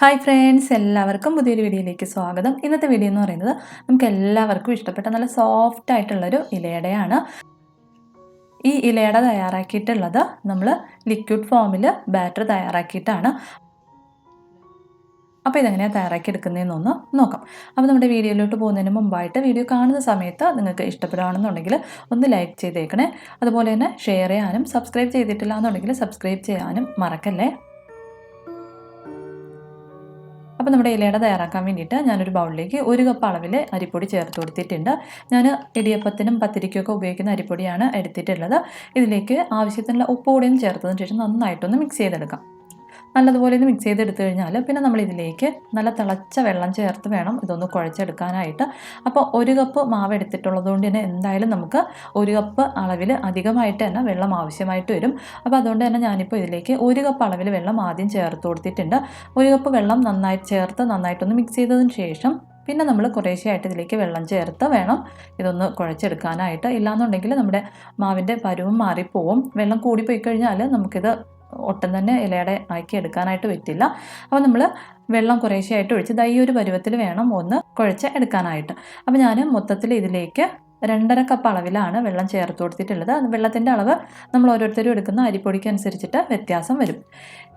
Hi friends എല്ലാവർക്കും പുതിയൊരു വീഡിയോയിലേക്ക് സ്വാഗതം. ഇന്നത്തെ വീഡിയോ എന്ന് പറയുന്നത് നമുക്ക് എല്ലാവർക്കും ഇഷ്ടപ്പെട്ട നല്ല സോഫ്റ്റ് ആയിട്ടുള്ളൊരു ഇലയടയാണ്. ഈ ഇലയട തയ്യാറാക്കിയിട്ടുള്ളത് നമ്മൾ ലിക്വിഡ് ഫോമിൽ ബാറ്റർ തയ്യാറാക്കിയിട്ടാണ്. അപ്പോൾ ഇതെങ്ങനെയാണ് തയ്യാറാക്കി എടുക്കുന്നതെന്നൊന്ന് നോക്കാം. അപ്പോൾ നമ്മുടെ വീഡിയോയിലോട്ട് പോകുന്നതിന് മുമ്പായിട്ട് വീഡിയോ കാണുന്ന സമയത്ത് നിങ്ങൾക്ക് ഇഷ്ടപ്പെടുകയാണെന്നുണ്ടെങ്കിൽ ഒന്ന് ലൈക്ക് ചെയ്തേക്കണേ. അതുപോലെ തന്നെ ഷെയർ ചെയ്യാനും സബ്സ്ക്രൈബ് ചെയ്തിട്ടില്ല എന്നുണ്ടെങ്കിൽ സബ്സ്ക്രൈബ് ചെയ്യാനും മറക്കല്ലേ. അപ്പോൾ നമ്മുടെ ഇലയുടെ തയ്യാറാക്കാൻ വേണ്ടിയിട്ട് ഞാനൊരു ബൗളിലേക്ക് ഒരു കപ്പ് അളവിൽ അരിപ്പൊടി ചേർത്ത് കൊടുത്തിട്ടുണ്ട്. ഞാൻ ഇടിയപ്പത്തിനും പത്തിരിക്കൊക്കെ ഉപയോഗിക്കുന്ന അരിപ്പൊടിയാണ് എടുത്തിട്ടുള്ളത്. ഇതിലേക്ക് ആവശ്യത്തിനുള്ള ഉപ്പ് കൂടിയും ചേർത്തതിന് ശേഷം നന്നായിട്ടൊന്ന് മിക്സ് ചെയ്തെടുക്കാം. നല്ലതുപോലെ ഇത് മിക്സ് ചെയ്തെടുത്തു കഴിഞ്ഞാൽ പിന്നെ നമ്മൾ ഇതിലേക്ക് നല്ല തിളച്ച വെള്ളം ചേർത്ത് വേണം ഇതൊന്ന് കുഴച്ചെടുക്കാനായിട്ട്. അപ്പോൾ ഒരു കപ്പ് മാവ് എടുത്തിട്ടുള്ളത് കൊണ്ട് തന്നെ എന്തായാലും നമുക്ക് ഒരു കപ്പ് അളവിൽ അധികമായിട്ട് തന്നെ വെള്ളം ആവശ്യമായിട്ട് വരും. അപ്പോൾ അതുകൊണ്ട് തന്നെ ഞാനിപ്പോൾ ഇതിലേക്ക് ഒരു കപ്പ് അളവിൽ വെള്ളം ആദ്യം ചേർത്ത് കൊടുത്തിട്ടുണ്ട്. ഒരു കപ്പ് വെള്ളം നന്നായിട്ട് ചേർത്ത് നന്നായിട്ടൊന്ന് മിക്സ് ചെയ്തതിന് ശേഷം പിന്നെ നമ്മൾ കുറേശ്ശെയായിട്ട് ഇതിലേക്ക് വെള്ളം ചേർത്ത് വേണം ഇതൊന്ന് കുഴച്ചെടുക്കാനായിട്ട്. ഇല്ലാന്നുണ്ടെങ്കിൽ നമ്മുടെ മാവിന്റെ പരുവം മാറിപ്പോവും. വെള്ളം കൂടിപ്പോയി കഴിഞ്ഞാൽ നമുക്കിത് ഒട്ടും തന്നെ ഇലയുടെ ആക്കി എടുക്കാനായിട്ട് പറ്റില്ല. അപ്പോൾ നമ്മൾ വെള്ളം കുറേശ്ശെയായിട്ട് ഒഴിച്ച് ദൈ ഒരു പരുവത്തിൽ വേണം ഒന്ന് കുഴച്ച് എടുക്കാനായിട്ട്. അപ്പോൾ ഞാൻ മൊത്തത്തിൽ ഇതിലേക്ക് രണ്ടര കപ്പ് അളവിലാണ് വെള്ളം ചേർത്ത് കൊടുത്തിട്ടുള്ളത്. അത് വെള്ളത്തിന്റെ അളവ് നമ്മൾ ഓരോരുത്തരും എടുക്കുന്ന അരിപ്പൊടിക്ക് അനുസരിച്ചിട്ട് വ്യത്യാസം വരും.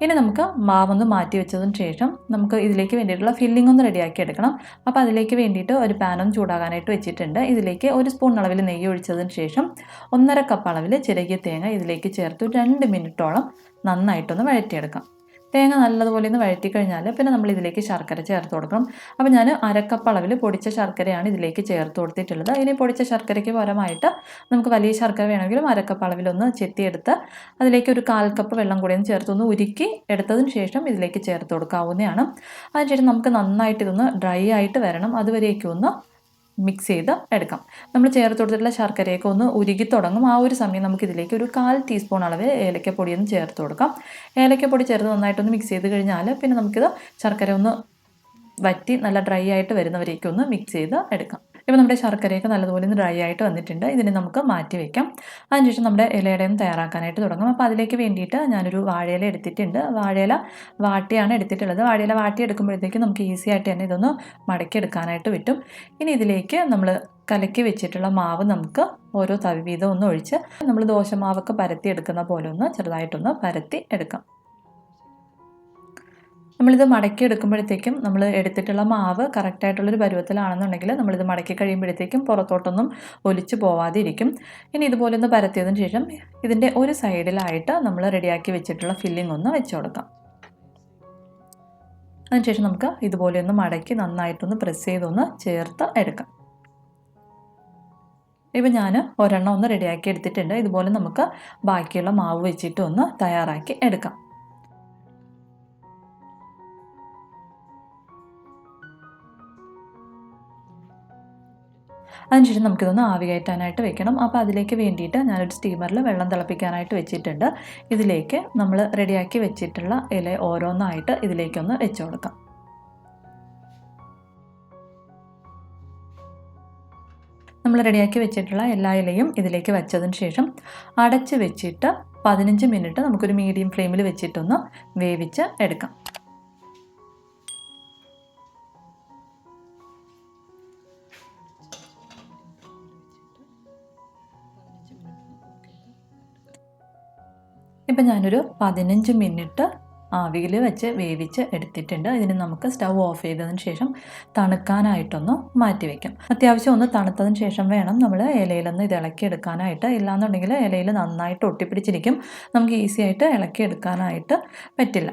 ഇനി നമുക്ക് മാവൊന്ന് മാറ്റി വെച്ചതിന് ശേഷം നമുക്ക് ഇതിലേക്ക് വേണ്ടിയിട്ടുള്ള ഫില്ലിംഗ് ഒന്ന് റെഡിയാക്കി എടുക്കണം. അപ്പോൾ അതിലേക്ക് വേണ്ടിയിട്ട് ഒരു പാനൊന്ന് ചൂടാകാനായിട്ട് വെച്ചിട്ടുണ്ട്. ഇതിലേക്ക് ഒരു സ്പൂൺ അളവിൽ നെയ്യ് ഒഴിച്ചതിന് ശേഷം ഒന്നര കപ്പ് അളവിൽ ചിരകിയ തേങ്ങ ഇതിലേക്ക് ചേർത്ത് രണ്ട് മിനിറ്റോളം നന്നായിട്ടൊന്ന് വഴറ്റിയെടുക്കാം. തേങ്ങ നല്ലതുപോലെ ഒന്ന് വഴറ്റി കഴിഞ്ഞാൽ പിന്നെ നമ്മൾ ഇതിലേക്ക് ശർക്കര ചേർത്ത് കൊടുക്കണം. അപ്പോൾ ഞാൻ അരക്കപ്പ് അളവിൽ പൊടിച്ച ശർക്കരയാണ് ഇതിലേക്ക് ചേർത്ത് കൊടുത്തിട്ടുള്ളത്. ഇനി പൊടിച്ച ശർക്കരയ്ക്ക് പരമായിട്ട് നമുക്ക് വലിയ ശർക്കര വേണമെങ്കിലും അരക്കപ്പ് അളവിലൊന്ന് ചെത്തിയെടുത്ത് അതിലേക്ക് ഒരു കാൽ കപ്പ് വെള്ളം കൂടി ഒന്ന് ചേർത്തൊന്ന് ഉരുക്കി എടുത്തതിന് ശേഷം ഇതിലേക്ക് ചേർത്ത് കൊടുക്കാവുന്നതാണ്. അതിനുശേഷം നമുക്ക് നന്നായിട്ട് ഇതൊന്ന് ഡ്രൈ ആയിട്ട് വരണം. അതുവരേക്കും ഒന്ന് മിക്സ് ചെയ്ത് എടുക്കാം. നമ്മൾ ചേർത്ത് കൊടുത്തിട്ടുള്ള ശർക്കരയൊക്കെ ഒന്ന് ഉരുകി തുടങ്ങും. ആ ഒരു സമയം നമുക്ക് ഇതിലേക്ക് ഒരു കാൽ ടീസ്പൂൺ അളവ് ഏലക്കപ്പൊടി ഒന്ന് ചേർത്ത് കൊടുക്കാം. ഏലക്കപ്പൊടി ചേർത്ത് നന്നായിട്ടൊന്ന് മിക്സ് ചെയ്ത് കഴിഞ്ഞാൽ പിന്നെ നമുക്കിത് ശർക്കര ഒന്ന് വറ്റി നല്ല ഡ്രൈ ആയിട്ട് വരുന്നവരേക്കൊന്ന് മിക്സ് ചെയ്ത് എടുക്കാം. ഇപ്പോൾ നമ്മുടെ ശർക്കരയൊക്കെ നല്ലതുപോലെ ഡ്രൈ ആയിട്ട് വന്നിട്ടുണ്ട്. ഇതിനെ നമുക്ക് മാറ്റി വയ്ക്കാം അതിനുശേഷം നമ്മുടെ ഇലയുടെയും തയ്യാറാക്കാനായിട്ട് തുടങ്ങും. അപ്പോൾ അതിലേക്ക് വേണ്ടിയിട്ട് ഞാനൊരു വാഴയില എടുത്തിട്ടുണ്ട്. വാഴയില വാട്ടിയാണ് എടുത്തിട്ടുള്ളത്. വാഴയില വാട്ടി എടുക്കുമ്പോഴത്തേക്കും നമുക്ക് ഈസി ആയിട്ട് തന്നെ ഇതൊന്ന് മടക്കിയെടുക്കാനായിട്ട് പറ്റും. ഇനി ഇതിലേക്ക് നമ്മൾ കലക്കി വെച്ചിട്ടുള്ള മാവ് നമുക്ക് ഓരോ തവി വീതം ഒന്ന് ഒഴിച്ച് നമ്മൾ ദോശമാവൊക്കെ പരത്തി എടുക്കുന്ന പോലെ ഒന്ന് ചെറുതായിട്ടൊന്ന് പരത്തി എടുക്കാം. നമ്മളിത് മടക്കി എടുക്കുമ്പോഴത്തേക്കും നമ്മൾ എടുത്തിട്ടുള്ള മാവ് കറക്റ്റായിട്ടുള്ളൊരു പരുവത്തിലാണെന്നുണ്ടെങ്കിൽ നമ്മളിത് മടക്കി കഴിയുമ്പോഴത്തേക്കും പുറത്തോട്ടൊന്നും ഒലിച്ചു പോവാതിരിക്കും. ഇനി ഇതുപോലെ ഒന്ന് പരത്തിയതിന് ശേഷം ഇതിന്റെ ഒരു സൈഡിലായിട്ട് നമ്മൾ റെഡിയാക്കി വെച്ചിട്ടുള്ള ഫില്ലിംഗ് ഒന്ന് വെച്ച് കൊടുക്കാം. അതിനുശേഷം നമുക്ക് ഇതുപോലെ ഒന്ന് മടക്കി നന്നായിട്ടൊന്ന് പ്രസ് ചെയ്തൊന്ന് ചേർത്ത് എടുക്കാം. ഇപ്പം ഞാൻ ഒരെണ്ണം ഒന്ന് റെഡിയാക്കി എടുത്തിട്ടുണ്ട്. ഇതുപോലെ നമുക്ക് ബാക്കിയുള്ള മാവ് വെച്ചിട്ട് ഒന്ന് തയ്യാറാക്കി എടുക്കാം. അതിനുശേഷം നമുക്കിതൊന്ന് ആവി കയറ്റാനായിട്ട് വെക്കണം. അപ്പോൾ അതിലേക്ക് വേണ്ടിയിട്ട് ഞാനൊരു സ്റ്റീമറിൽ വെള്ളം തിളപ്പിക്കാനായിട്ട് വെച്ചിട്ടുണ്ട്. ഇതിലേക്ക് നമ്മൾ റെഡിയാക്കി വെച്ചിട്ടുള്ള ഇല ഓരോന്നായിട്ട് ഇതിലേക്കൊന്ന് വെച്ച് കൊടുക്കാം. നമ്മൾ റെഡിയാക്കി വെച്ചിട്ടുള്ള എല്ലാ ഇലയും ഇതിലേക്ക് വെച്ചതിന് ശേഷം അടച്ച് വെച്ചിട്ട് പതിനഞ്ച് മിനിറ്റ് നമുക്കൊരു മീഡിയം ഫ്ലെയിമിൽ വെച്ചിട്ടൊന്ന് വേവിച്ച് എടുക്കാം. ഇപ്പം ഞാനൊരു പതിനഞ്ച് മിനിറ്റ് ആവിയിൽ വെച്ച് വേവിച്ച് എടുത്തിട്ടുണ്ട്. ഇതിന് നമുക്ക് സ്റ്റൗ ഓഫ് ചെയ്തതിന് ശേഷം തണുക്കാനായിട്ടൊന്ന് മാറ്റി വെക്കാം. അത്യാവശ്യം ഒന്ന് തണുത്തതിന് ശേഷം വേണം നമ്മൾ ഇലയിലൊന്ന് ഇത് ഇളക്കിയെടുക്കാനായിട്ട്. ഇല്ലാന്നുണ്ടെങ്കിൽ ഇലയിൽ നന്നായിട്ട് ഒട്ടിപ്പിടിച്ചിരിക്കും. നമുക്ക് ഈസി ആയിട്ട് ഇളക്കിയെടുക്കാനായിട്ട് പറ്റില്ല.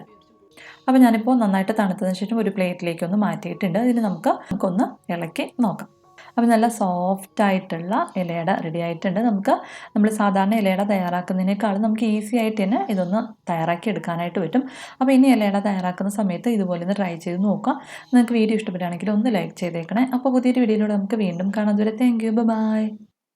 അപ്പോൾ ഞാനിപ്പോൾ നന്നായിട്ട് തണുത്തതിന് ശേഷം ഒരു പ്ലേറ്റിലേക്കൊന്ന് മാറ്റിയിട്ടുണ്ട്. ഇതിന് നമുക്ക് നമുക്കൊന്ന് ഇളക്കി നോക്കാം. അപ്പോൾ നല്ല സോഫ്റ്റ് ആയിട്ടുള്ള ഇലയട റെഡി ആയിട്ടുണ്ട്. നമുക്ക് നമ്മൾ സാധാരണ ഇലയട തയ്യാറാക്കുന്നതിനേക്കാളും നമുക്ക് ഈസി ആയിട്ട് തന്നെ ഇതൊന്ന് തയ്യാറാക്കി എടുക്കാനായിട്ട് പറ്റും. അപ്പോൾ ഇനി ഇലയട തയ്യാറാക്കുന്ന സമയത്ത് ഇതുപോലെ ഒന്ന് ട്രൈ ചെയ്ത് നോക്കാം. നിങ്ങൾക്ക് വീഡിയോ ഇഷ്ടപ്പെടുകയാണെങ്കിൽ ഒന്ന് ലൈക്ക് ചെയ്തേക്കണേ. അപ്പോൾ പുതിയൊരു വീഡിയോയിലൂടെ നമുക്ക് വീണ്ടും കാണാം. ദൂരെ താങ്ക് യു ബൈ